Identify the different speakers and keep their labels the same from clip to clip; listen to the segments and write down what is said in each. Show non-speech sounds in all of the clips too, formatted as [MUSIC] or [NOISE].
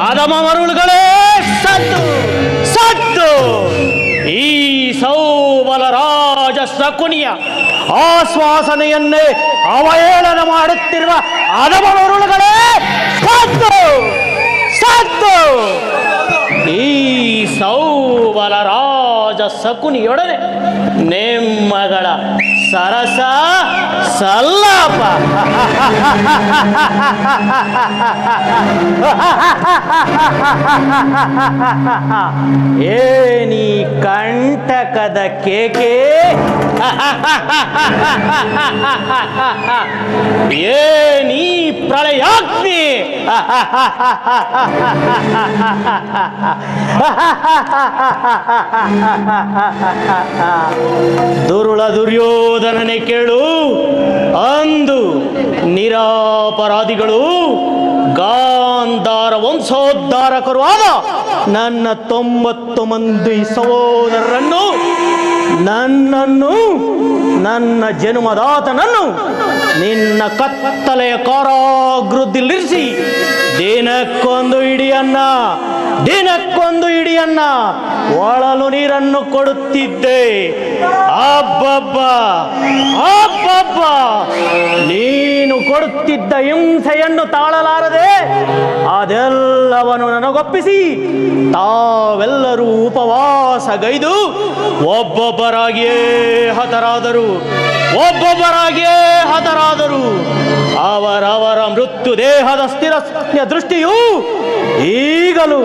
Speaker 1: ಅದಮ ಮರುಳುಗಳೇ ಸದ್ದು ಸದ್ದು ಈ ಸೌಬಲ ರಾಜ ಶಕುನಿಯ ಆಶ್ವಾಸನೆಯನ್ನೇ ಅವಹೇಳನ ಮಾಡುತ್ತಿರುವ ಅದಮ ಮರುಳುಗಳೇ ಸದ್ದು ಸದ್ದು ಈ ಸೌಬಲ ರಾಜ ಸಕುನಿಯೊಡನೆ ನೆಮ್ಮಗಳ ಸರಸ ಸಲ್ಲಾಪ ಏನಿ ಕಂಟಕದ ಕೇಕೆ. ಏನಿ ಪ್ರಳಯಾಗ್ನಿ. ದುರುಳ ದುರ್ಯೋಧನನೆ ಕೇಳು. ಅಂದು ನಿರಾಪರಾಧಿಗಳು ಗಾಂಧಾರ ವಂಶೋದ್ಧಾರಕರು ಆದ ನನ್ನ ತೊಂಬತ್ತು ಮಂದಿ ಸಹೋದರರನ್ನು ನನ್ನನ್ನು, ನನ್ನ ಜನ್ಮದಾತನನ್ನು ನಿನ್ನ ಕತ್ತಲೆಯ ಕಾರಾಗೃದ್ದಿಲಿರಿಸಿ ದಿನಕ್ಕೊಂದು ಇಡಿಯನ್ನ ದಿನಕ್ಕೊಂದು ಇಡಿಯನ್ನ ಒಳಲು ನೀರನ್ನು ಕೊಡುತ್ತಿದ್ದೆ. ಅಬ್ಬಬ್ಬ ಅಬ್ಬಬ್ಬ. ನೀನು ಕೊಡುತ್ತಿದ್ದ ಹಿಂಸೆಯನ್ನು ತಾಳಲಾರದೆ, ಅದೆಲ್ಲವನ್ನು ನನಗೊಪ್ಪಿಸಿ, ತಾವೆಲ್ಲರೂ ಉಪವಾಸಗೈದು, ಒಬ್ಬೊಬ್ಬರಾಗಿಯೇ ಹತರಾದರು ಒಬ್ಬೊಬ್ಬರಾಗಿಯೇ ಹತರಾದರು. ಅವರವರ ಮೃತ್ಯು ದೇಹದ ಸ್ಥಿರ ದೃಷ್ಟಿಯು ಈಗಲೂ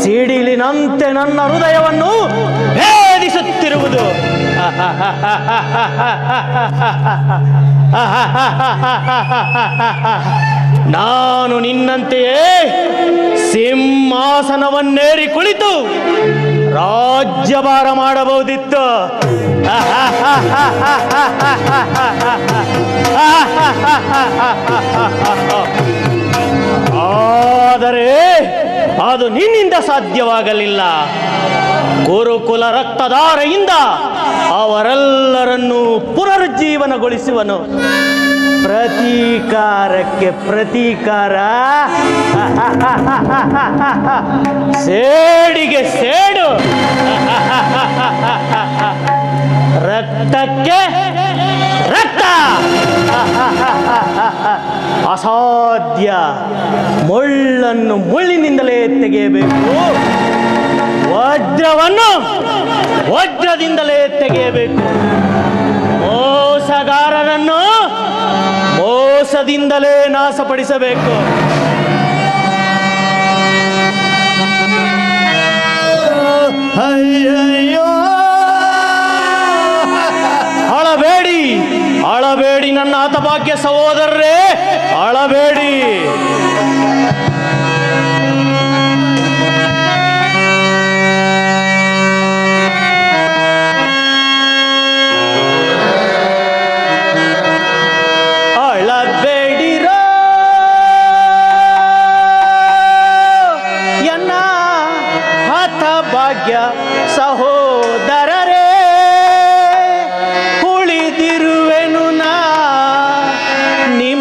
Speaker 1: ಸಿಡಿಲಿನಂತೆ ನನ್ನ ಹೃದಯವನ್ನು ಭೇದಿಸುತ್ತಿರುವುದು. ನಾನು ನಿನ್ನಂತೆಯೇ ಸಿಂಹಾಸನವನ್ನೇರಿ ಕುಳಿತು ರಾಜ್ಯಭಾರ ಮಾಡಬಹುದಿತ್ತು. ಆದರೆ ಅದು ನಿನ್ನಿಂದ ಸಾಧ್ಯವಾಗಲಿಲ್ಲ. ಗುರುಕುಲ ರಕ್ತಧಾರೆಯಿಂದ ಅವರೆಲ್ಲರನ್ನೂ ಪುನರುಜ್ಜೀವನಗೊಳಿಸುವನು. ಪ್ರತೀಕಾರಕ್ಕೆ ಪ್ರತೀಕಾರ. [LAUGHS] ಸೇಡಿಗೆ ಸೇಡು. [LAUGHS] ರಕ್ತಕ್ಕೆ ರಕ್ತ. [LAUGHS] ಅಸಾಧ್ಯ ಮುಳ್ಳನ್ನು ಮುಳ್ಳಿನಿಂದಲೇ ತೆಗೆಯಬೇಕು. ವಜ್ರವನ್ನು ವಜ್ರದಿಂದಲೇ ತೆಗೆಯಬೇಕು. ಮೋಸಗಾರರನ್ನು ಮೋಸದಿಂದಲೇ ನಾಶಪಡಿಸಬೇಕು. ಅಯ್ಯಯ್ಯೋ. ಅಳಬೇಡಿ ಅಳಬೇಡಿ ನನ್ನ ಹತಭಾಗ್ಯ ಸಹೋದರರೇ ಅಳಬೇಡಿ.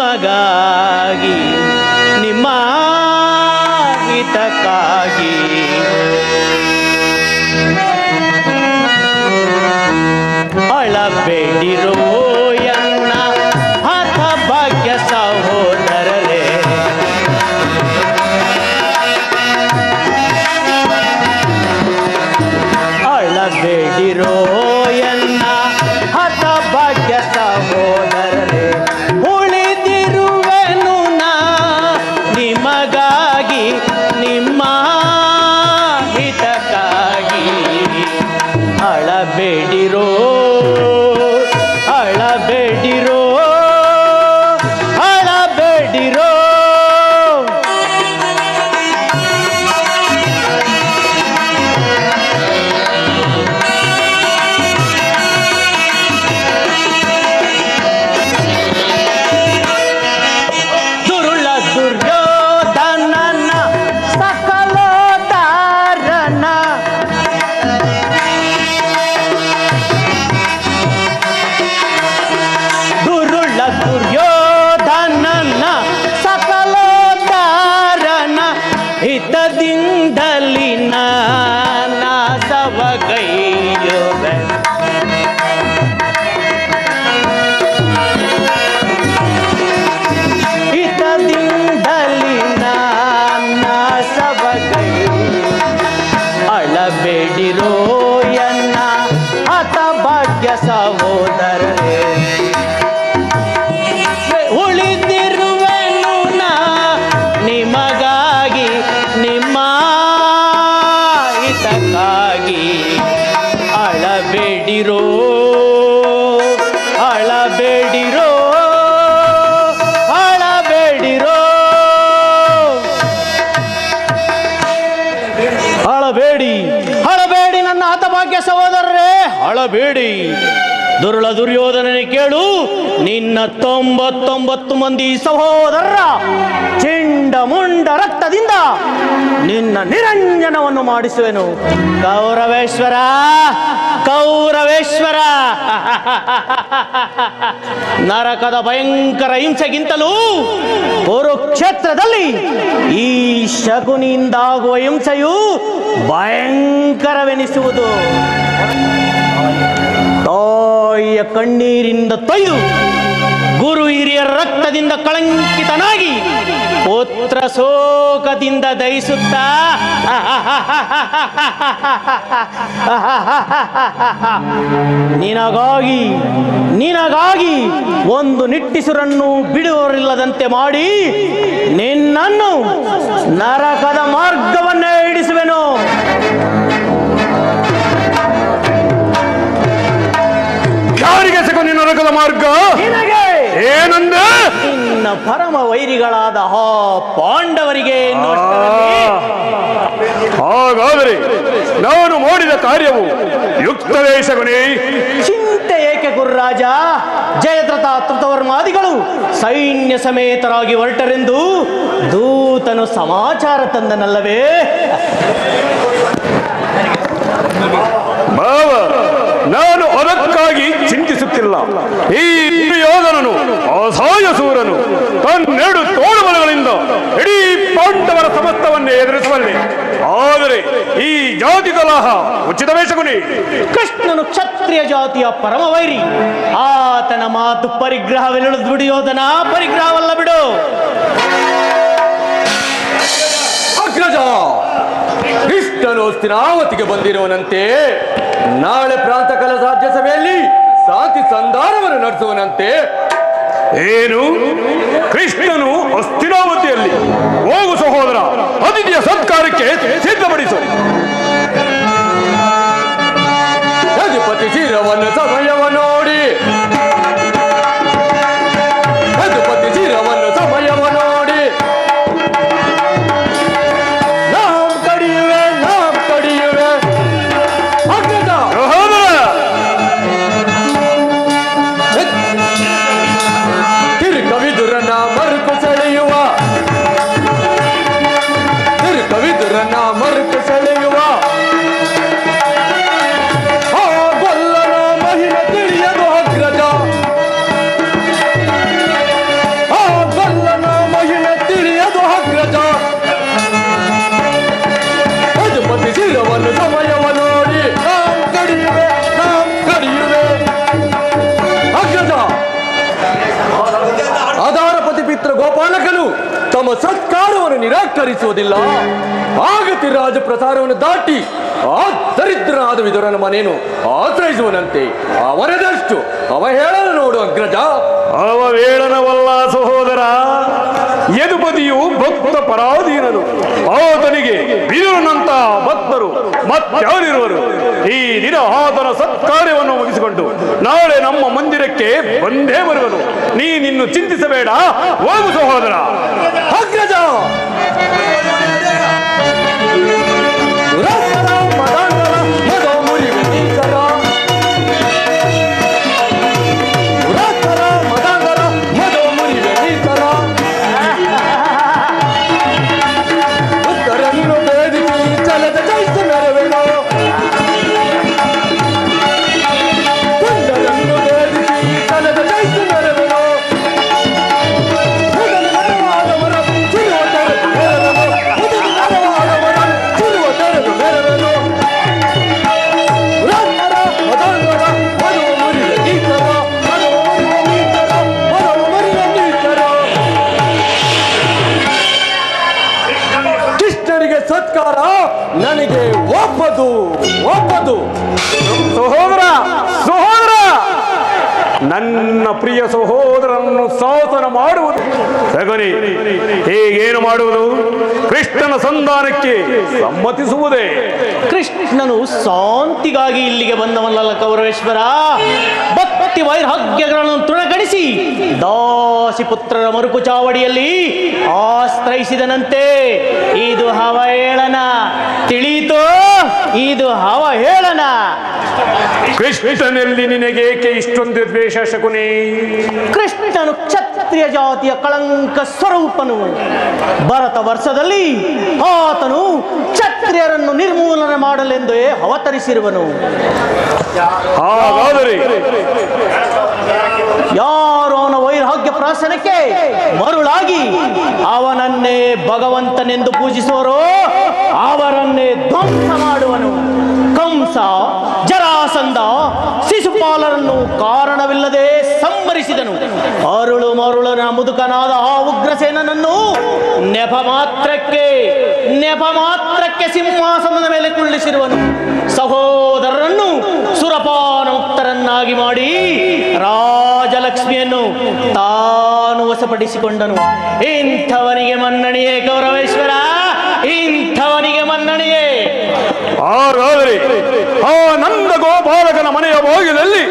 Speaker 1: ನಿಮಗಾಗಿ ದುರುಳ ದುರ್ಯೋಧನನೇ ಕೇಳು, ನಿನ್ನ ತೊಂಬತ್ತೊಂಬತ್ತು ಮಂದಿ ಸಹೋದರರ ಚಿಂಡ ಮುಂಡ ರಕ್ತದಿಂದ ನಿನ್ನ ನಿರಂಜನವನ್ನು ಮಾಡಿಸುವೆನು. ಕೌರವೇಶ್ವರ ಕೌರವೇಶ್ವರ! ನರಕದ ಭಯಂಕರ ಹಿಂಸೆಗಿಂತಲೂ ಕುರುಕ್ಷೇತ್ರದಲ್ಲಿ ಈ ಶಗುನಿಯಿಂದಾಗುವ ಹಿಂಸೆಯು ಭಯಂಕರವೆನಿಸುವುದು. ತಾಯಿಯ ಕಣ್ಣೀರಿಂದ ತೊಯ್ದು ಗುರು ಹಿರಿಯ ರಕ್ತದಿಂದ ಕಳಂಕಿತನಾಗಿ ಪುತ್ರ ಶೋಕದಿಂದ ದಯಿಸುತ್ತಾ ನಿನಗಾಗಿ ನಿನಗಾಗಿ ಒಂದು ನಿಟ್ಟಿಸುರನ್ನು ಬಿಡುವರಿಲ್ಲದಂತೆ ಮಾಡಿ ನಿನ್ನನ್ನು ನರಕದ ಮಾರ್ಗವನ್ನೇ ಹಿಡಿಸುವೆನು.
Speaker 2: ನರಕದ ಮಾರ್ಗ? ಏನಂದೆ
Speaker 1: ನಿನ್ನ ಪರಮ ವೈರಿಗಳಾದ ಹಾ ಪಾಂಡವರಿಗೆ
Speaker 2: ಹಾಗಾದರೆ ನಾನು ಮಾಡಿದ ಕಾರ್ಯವು ಯುಕ್ತ ಶಗುನಿ
Speaker 1: ಚಿಂತೆ ಏಕೆ ಗುರುರಾಜ? ಜಯದ್ರಥ ತೃತವರ್ಮಾದಿಗಳು ಸೈನ್ಯ ಸಮೇತರಾಗಿ ಹೊರಟರೆಂದು ದೂತನು ಸಮಾಚಾರ ತಂದನಲ್ಲವೇ?
Speaker 2: ನಾನು ಈ ಯೋಧನನು ಅಸಹಾಯ ಸೂರನು ತನ್ನೆರಡು ತೋಳುಬಲಗಳಿಂದ ಇಡೀ ಪಾಂಡವರ ಸಮಸ್ತವನ್ನೇ ಎದುರಿಸುವಲ್ಲಿ. ಆದರೆ ಈ ಜಾತಿ ಕಲಹ ಉಚಿತವೇ ಶಗುನಿ
Speaker 1: ಕೃಷ್ಣನು ಕ್ಷತ್ರಿಯ ಜಾತಿಯ ಪರಮ ವೈರಿ. ಆತನ ಮಾತು ಪರಿಗ್ರಹವೆಲ್ಲದು ದುಡಿಯೋದನ ಪರಿಗ್ರಹವಲ್ಲ ಬಿಡು.
Speaker 3: ಅಗ್ರಜ ಕೃಷ್ಣನು ಸ್ಥಿರಾವತಿಗೆ ಬಂದಿರುವನಂತೆ. ನಾಳೆ ಪ್ರಾಂತಕಾಲ ರಾಜ್ಯ ಸಭೆಯಲ್ಲಿ ಶಾಂತಿ ಸಂಧಾನವನ್ನು ನಡೆಸುವನಂತೆ.
Speaker 2: ಏನು? ಕೃಷ್ಣನು ಅಸ್ಥಿರಾವತಿಯಲ್ಲಿ ಹೋಗು ಸಹೋದರ ಅತಿಥಿಯ ಸತ್ಕಾರಕ್ಕೆ ಸಿದ್ಧಪಡಿಸು.
Speaker 3: ಅಧಿಪತಿ ಶಿರವನ್ನು ಸಮಯವ ತಮ್ಮ ಸತ್ಕಾರವನ್ನು ನಿರಾಕರಿಸುವುದಿಲ್ಲ. ಆಗತಿ ರಾಜ ಪ್ರಸಾರವನ್ನು ದಾಟಿ ಆ ದರಿದ್ರನಾದ ವಿದುರನ ಮನೆಯನ್ನು ಆಶ್ರಯಿಸುವನಂತೆ. ಅವರದಷ್ಟು ಅವ ಹೇಳಲು ನೋಡು ಅಗ್ರಜ
Speaker 2: ಅವ ವೇಳನವಲ್ಲ ಸಹೋದರ. ಯದುಪತಿಯು ಭಕ್ತ ಪರಾಧೀನನು ಆತನಿಗೆ ಬಿದಿರನಂತಹ ಭಕ್ತರು ಮತ್ತಾರಿರುವರು ಈ ದಿನ ಆತನ ಸತ್ಕಾರ್ಯವನ್ನು ಮುಗಿಸಿಕೊಂಡು ನಾಳೆ ನಮ್ಮ ಮಂದಿರಕ್ಕೆ ಬಂದೇ ಬರುವನು. ನೀನಿನ್ನು ಚಿಂತಿಸಬೇಡ. ಹೋಗು ಸಹೋದರ.
Speaker 3: ಅಗ್ರಜ ಒಪ್ಪದು. ಒಪ್ಪದು
Speaker 2: ಸಹೋದರ ಸಹೋದರ! ನನ್ನ ಪ್ರಿಯ ಸಹೋದರನನ್ನು ಸಾಸನ ಮಾಡುವುದು. ಸಗನಿ ಹೇಗೇನು ಮಾಡುವುದು? ಕೃಷ್ಣನ ಸಂಧಾನಕ್ಕೆ ಸಮ್ಮತಿಸುವುದೇ.
Speaker 1: ಕೃಷ್ಣನು ಶಾಂತಿಗಾಗಿ ಇಲ್ಲಿಗೆ ಬಂದವನಲ್ಲ ಕೌರವೇಶ್ವರ. ಭಕ್ತಿ ವೈರಾಗ್ಯಗಳನ್ನು ತೃಣಗಣಿಸಿ ದಾಸಿ ಪುತ್ರರ ಮರುಕು ಚಾವಡಿಯಲ್ಲಿ ಆಶ್ರಯಿಸಿದನಂತೆ. ಇದು ಹವೇಳನ ತಿಳಿತೋ? ತಿಳಿಯಿತೋ ಇದು ಹವ ಹೇಳನ.
Speaker 2: ಕೃಷ್ಣನಲ್ಲಿ ನಿನಗೇಕೆ ಇಷ್ಟೊಂದು ದ್ವೇಷ ಶಕುನಿ?
Speaker 1: ಕೃಷ್ಣನು ಕ್ಷತ್ರಿಯ ಜಾತಿಯ ಕಳಂಕ ಸ್ವರೂಪನು. ಭರತ ವರ್ಷದಲ್ಲಿ ಆತನು ಕ್ಷತ್ರಿಯರನ್ನು ನಿರ್ಮೂಲನೆ ಮಾಡಲೆಂದೇ ಅವತರಿಸಿರುವನು ಯಾರು ಅವನ ವೈರಾಗ್ಯ ಪ್ರಾಸನಕ್ಕೆ ಮರುಳಾಗಿ ಅವನನ್ನೇ ಭಗವಂತನೆಂದು ಪೂಜಿಸುವರೋ ಅವರನ್ನೇ ಧ್ವಂಸ ಮಾಡುವನು. ಕಂಸ ಜರಾಸಂದ ಶಿಶುಪಾಲರನ್ನು ಕಾರಣವಿಲ್ಲದೆ ಸಂಭರಿಸಿದನು ಅರುಳು ಮರುಳನ ಮುದುಕನಾದ ಆ ಉಗ್ರಸೇನನನ್ನು ನೆಪ ಮಾತ್ರಕ್ಕೆ ನೆಪ ಮಾತ್ರಕ್ಕೆ ಸಿಂಹಾಸನದ ಮೇಲೆ ಕುಳ್ಳಿಸಿರುವನು. ಸಹೋದರರನ್ನು ಸುರಪಾನ ಮುಕ್ತರನ್ನಾಗಿ ಮಾಡಿ ರಾಜಲಕ್ಷ್ಮಿಯನ್ನು ತಾನು ವಶಪಡಿಸಿಕೊಂಡನು. ಇಂಥವನಿಗೆ ಮನ್ನಣೆಯೇ ಗೌರವೇಶ್ವರ ಇಂಥವನಿಗೆ ಮನ್ನಣೆಯೇ?
Speaker 2: ಹಾಗಾದರೆ ಆ ನಂದ ಗೋಪಾಲಕನ ಮನೆಯ ಭಾಗದಲ್ಲಿ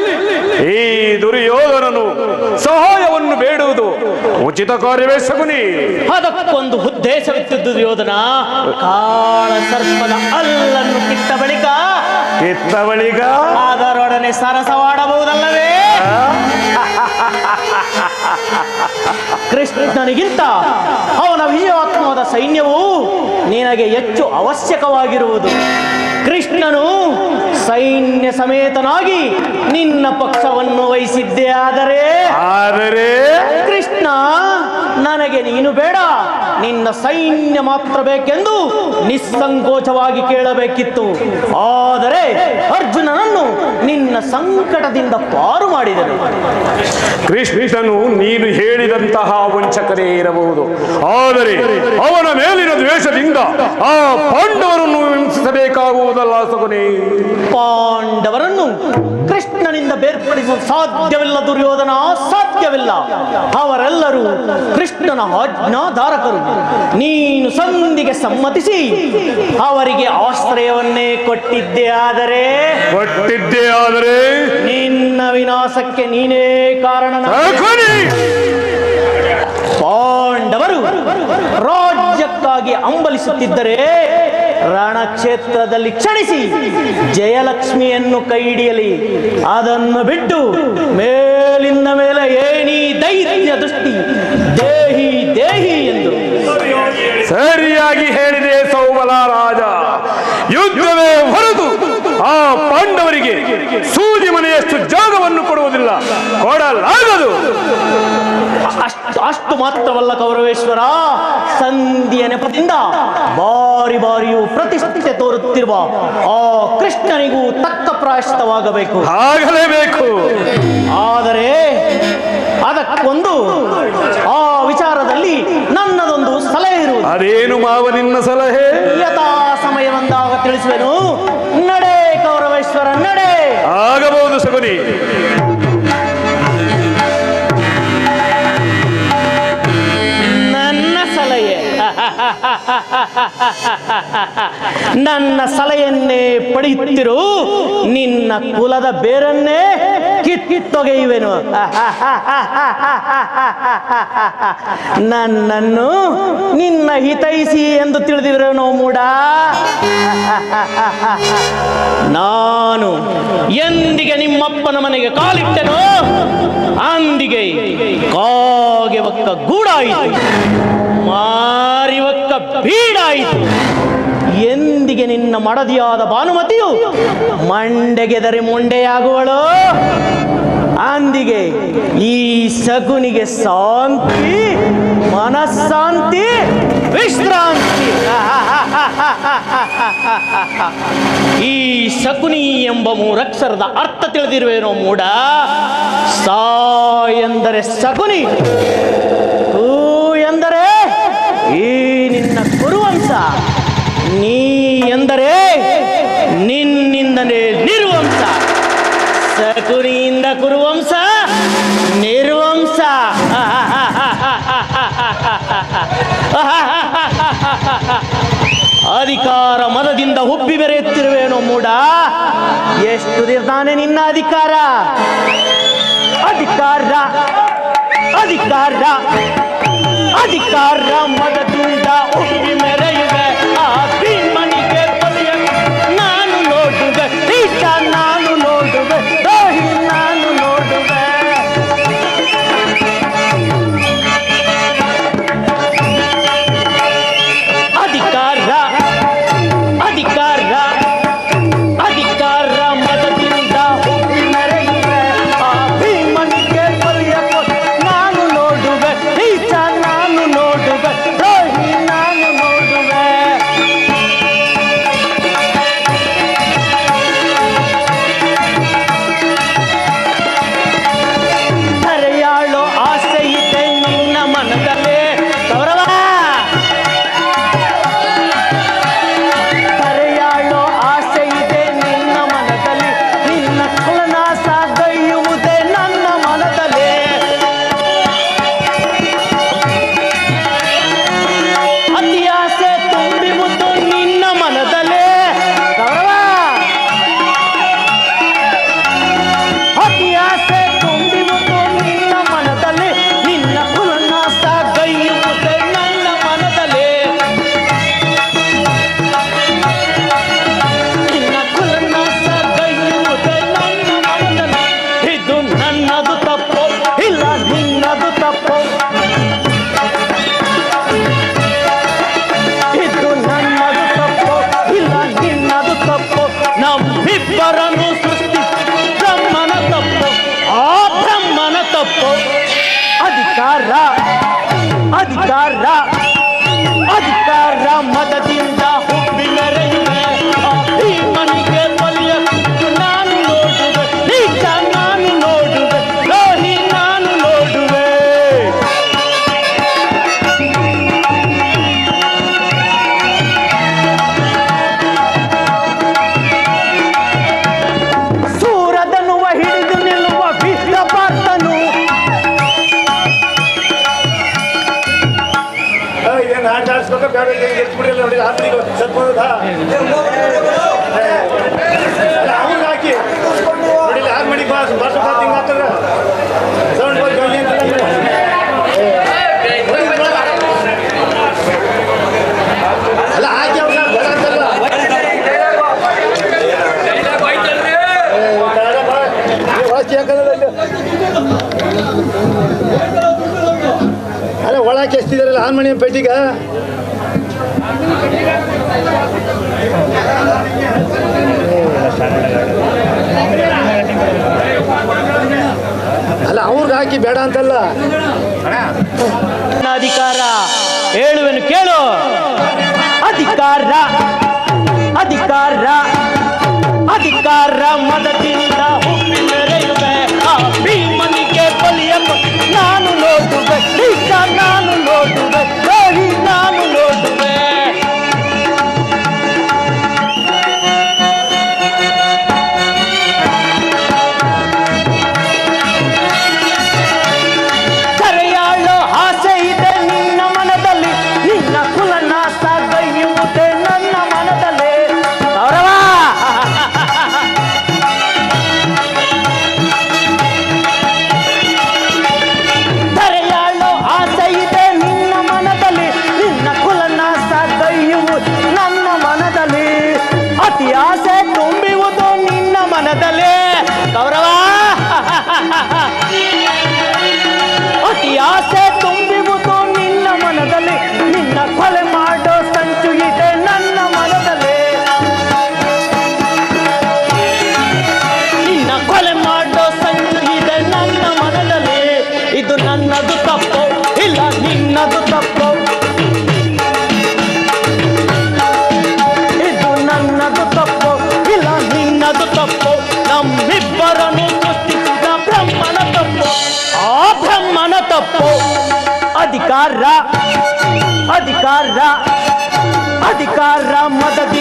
Speaker 2: ಈ ದುರ್ಯೋಧನನು ಸಹಾಯವನ್ನು ಬೇಡುವುದು ಉಚಿತ ಕಾರ್ಯವೇ ಸಗುನಿ
Speaker 1: ಅದಕ್ಕೊಂದು ಉದ್ದೇಶವಿತ್ತು ದುರ್ಯೋಧನ ಕಾಳ ಸರ್ಪದ ಅಲ್ಲನ್ನು ಕಿತ್ತ ಬಳಿಕ
Speaker 2: ಕಿತ್ತ ಬಳಿಕ
Speaker 1: ಅದರೊಡನೆ ಸರಸವಾಡಬಹುದಲ್ಲವೇ? ಕೃಷ್ಣನಿಗಿಂತ ಅವನ ವಿಜಯಾತ್ಮವಾದ ಸೈನ್ಯವು ನಿನಗೆ ಹೆಚ್ಚು ಅವಶ್ಯಕವಾಗಿರುವುದು. ಕೃಷ್ಣನು ಸೈನ್ಯ ಸಮೇತನಾಗಿ ನಿನ್ನ ಪಕ್ಷವನ್ನು ವಹಿಸಿದ್ದೇ ಆದರೆ
Speaker 2: ಆದರೆ
Speaker 1: ಕೃಷ್ಣ ನನಗೆ ನೀನು ಬೇಡ. ನಿನ್ನ ಸೈನ್ಯ ಮಾತ್ರ ಬೇಕೆಂದು ನಿಸ್ಸಂಕೋಚವಾಗಿ ಕೇಳಬೇಕಿತ್ತು. ಆದರೆ ಅರ್ಜುನನನ್ನು ನಿನ್ನ ಸಂಕಟದಿಂದ ಪಾರು ಮಾಡಿದರು
Speaker 2: ಕೃಷ್ಣನು ನೀನು ಹೇಳಿದಂತಹ ವಂಚಕರೇ ಇರಬಹುದು. ಆದರೆ ಅವನ ಮೇಲಿನ ದ್ವೇಷದಿಂದ ಆ ಪಾಂಡವರನ್ನು ಹಿಂಸಿಸಬೇಕಾಗುವುದಲ್ಲ ಸಗುನಿ.
Speaker 1: ಪಾಂಡವರನ್ನು ಕೃಷ್ಣನಿಂದ ಬೇರ್ಪಡಿಸಲು ಸಾಧ್ಯವಿಲ್ಲ ದುರ್ಯೋಧನ ಸಾಧ್ಯವಿಲ್ಲ ಅವರೆಲ್ಲರೂ ಕೃಷ್ಣನ ಆಜ್ಞಾಧಾರಕರು. ನೀನು ಸಂಧಿಗೆ ಸಮ್ಮತಿಸಿ. ಅವರಿಗೆ ಆಶ್ರಯವನ್ನೇ ಕೊಟ್ಟಿದ್ದೆ ಆದರೆ
Speaker 2: ಕೊಟ್ಟಿದ್ದೇ ಆದರೆ
Speaker 1: ನಿನ್ನ ವಿನಾಶಕ್ಕೆ ನೀನೇ ಕಾರಣ ಪಾಂಡವರು ರಾಜ್ಯಕ್ಕಾಗಿ ಅಂಬಲಿಸುತ್ತಿದ್ದರೆ ರಣಕ್ಷೇತ್ರದಲ್ಲಿ ಕ್ಷಣಿಸಿ ಜಯಲಕ್ಷ್ಮಿಯನ್ನು ಕೈ ಹಿಡಿಯಲಿ ಅದನ್ನು ಬಿಟ್ಟು ಮೇಲಿಂದ ಮೇಲೆ ಏನೀ ದೈತ್ಯ ದೃಷ್ಟಿ. ದೇಹಿ ದೇಹಿ ಎಂದು.
Speaker 2: ಸರಿಯಾಗಿ ಹೇಳಿದೆ ಸೌಮಲ ರಾಜ. ಯುದ್ಧವೇ ಹೊರತು ಆ ಪಾಂಡವರಿಗೆ ಸೂಜಿ ಮನೆಯಷ್ಟು ಜಾಗವನ್ನು ಕೊಡುವುದಿಲ್ಲ. ಕೊಡಲಾಗದು.
Speaker 1: ಅಷ್ಟು ಅಷ್ಟು ಮಾತ್ರವಲ್ಲ ಕೌರವೇಶ್ವರ. ಸಂಧಿಯ ನೆಪದಿಂದ ಬಾರಿ ಬಾರಿಯೂ ಪ್ರತಿಷ್ಠೆ ತೋರುತ್ತಿರುವ ಆ ಕೃಷ್ಣನಿಗೂ ತಕ್ಕ ಪ್ರಾಯಶ್ಚಿತವಾಗಬೇಕು.
Speaker 2: ಆಗಲೇಬೇಕು.
Speaker 1: ಆದರೆ ಅದಕ್ಕೊಂದು ಆ ವಿಚಾರದಲ್ಲಿ ನನ್ನದೊಂದು ಸಲಹೆ ಇರುವುದು.
Speaker 2: ಅದೇನು ಮಾವ ನಿನ್ನ ಸಲಹೆ?
Speaker 1: ಯಥಾ ಸಮಯ ಬಂದಾಗ ತಿಳಿಸುವೆನು. ನಡೆ ಕೌರವೇಶ್ವರ ನಡೆ.
Speaker 2: ಆಗಬಹುದು ಸಗುನಿ
Speaker 1: ನನ್ನ ಸಲಹೆಯನ್ನೇ ಪಡೆಯುತ್ತಿರು, ನಿನ್ನ ಕುಲದ ಬೇರನ್ನೇ ಕಿತ್ತೊಗೆಯುವೆನು. ನನ್ನನ್ನು ನಿನ್ನ ಹಿತೈಸಿ ಎಂದು ತಿಳಿದಿರೋನು ಮೂಡ. ನಾನು ಎಂದಿಗೆ ನಿಮ್ಮಪ್ಪನ ಮನೆಗೆ ಕಾಲಿಟ್ಟೆನೋ, ಅಂದಿಗೆ ಕಾಗೆ ಒಕ್ಕ ಗೂಡಾಯಿತು. ಮಾರಿ ಬೀಡಾಯಿತು ಎಂದಿಗೆ ನಿನ್ನ ಮಡದಿಯಾದ ಭಾನುಮತಿಯು ಮಂಡೆಗೆದರೆ ಮೊಂಡೆಯಾಗುವಳು? ಅಂದಿಗೆ ಈ ಸಗುನಿಗೆ ಶಾಂತಿ, ಮನಃಶಾಂತಿ, ವಿಶ್ರಾಂತಿ. ಈ ಶಕುನಿ ಎಂಬ ಮೂರಕ್ಷರದ ಅರ್ಥ ತಿಳಿದಿರುವೇನೋ ಮೂಡ? ಸಾ ಎಂದರೆ ಶಕುನಿ ಕೆಲಸ ನೀ ಎಂದರೆ ನಿನ್ನಿಂದಲೇ ನಿರ್ವಂಸ ಸಕುರಿಯಿಂದ ಕುರುವಂಸ ನಿರ್ವಂಸ ಅಧಿಕಾರ ಮದದಿಂದ ಹುಬ್ಬಿ ಬೆರೆಯುತ್ತಿರುವೇನೋ ಮೂಡ. ಎಷ್ಟು ದಿರ್ತಾನೆ ನಿನ್ನ ಅಧಿಕಾರ? ಅಧಿಕಾರ ಅಧಿಕಾರ. ಅಧಿಕಾರ ಮದದಿಂದ ಹುಬ್ಬಿ
Speaker 4: ತಾಲಾಕ್ ಎಷ್ಟಿದಾರಲ್ಲ ಹಾರ್ಮೋನಿಯಂ ಪೇಟಿಗ ಅಲ್ಲ, ಅವ್ರಿಗೆ ಹಾಕಿ ಬೇಡ ಅಂತಲ್ಲ.
Speaker 1: ಅಧಿಕಾರ, ಹೇಳುವೆನು ಕೇಳು. ಅಧಿಕಾರ ಅಧಿಕಾರ ಅಧಿಕಾರ ಮದದಿಂದ ಹುಮ್ಮಿನರೆಯುವೆ ಆ Lord, you're अधिकार रा अधिकार रा मदद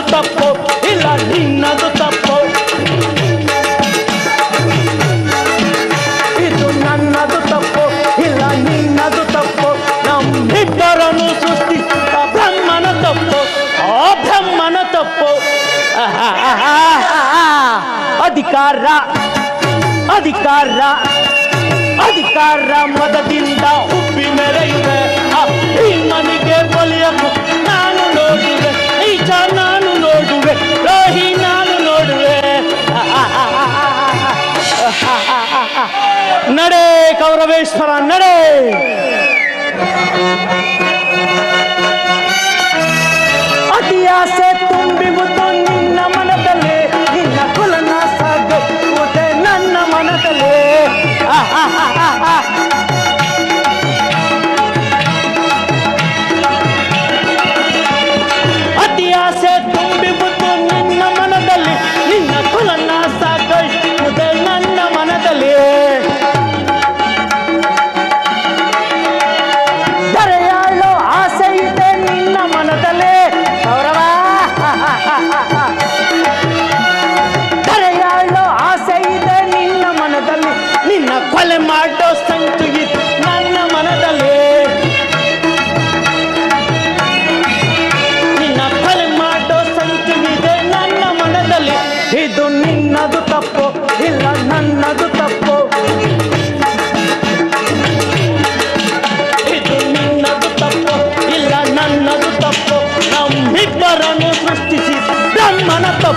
Speaker 1: ನನ್ನದು ತಪ್ಪು ಇಲ್ಲ, ನಿನ್ನದು ತಪ್ಪು. ಇದು ನನ್ನದು ತಪ್ಪು ಇಲ್ಲ, ನಿನ್ನದು ತಪ್ಪು. ನಮ್ಮಿಬ್ಬರನ್ನು ಸೃಷ್ಟಿಸಿದ ಬ್ರಹ್ಮನ ತಪ್ಪು, ಆ ಬ್ರಹ್ಮನ ತಪ್ಪು. ಅಧಿಕಾರ ಅಧಿಕಾರ ಅಧಿಕಾರ ಮದದಿಂದ ಉಬ್ಬಿ ಮೆರೆಯುವೆ ಈ ಮನೆಗೆ ಕೌರವೇಶ್ವರ ನಡೆ. ತುಂಬಿವುದು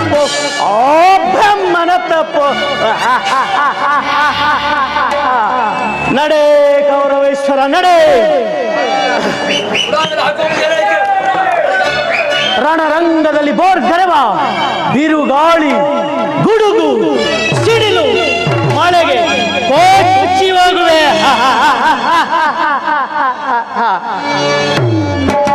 Speaker 1: ತಪ್ಪು. ಓ ಬ್ರಹ್ಮನ ತಪ್ಪು. ನಡೆ ಗೌರವೇಶ್ವರ ನಡೆ. ರಣರಂಗದಲ್ಲಿ ಬೋರ್ಗರವ ಬಿರುಗಾಳಿ ಗುಡುಗು ಸಿಡಿಲು ಮಳೆಗೆ ಕೊಚ್ಚಿವಾಗುವೆ [LAUGHS]